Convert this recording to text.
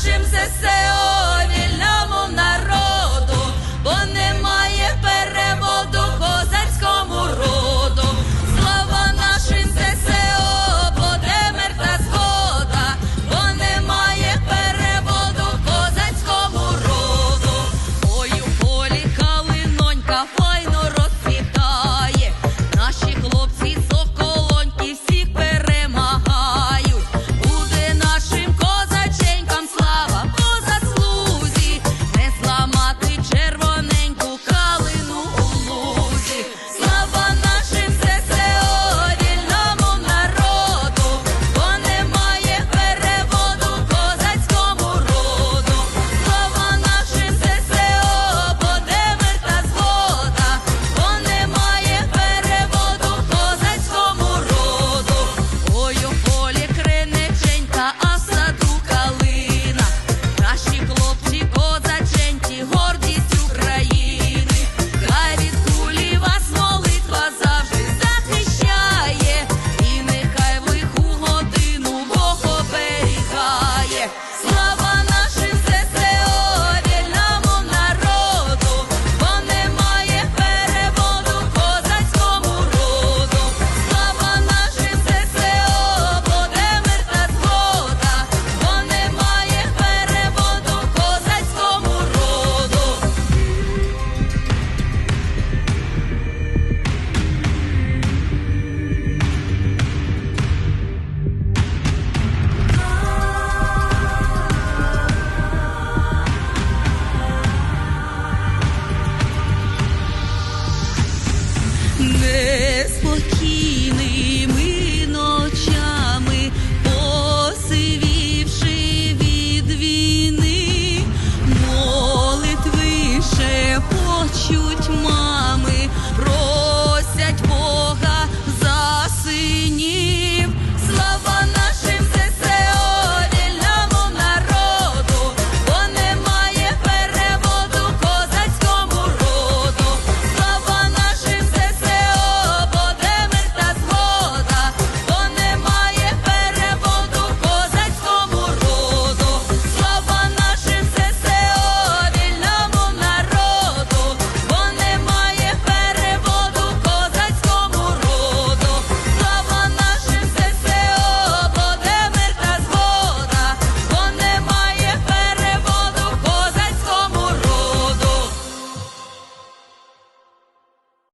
Hashem says, Слава неспокійними ночами, посивівши від війни, молитви ще почуть мати.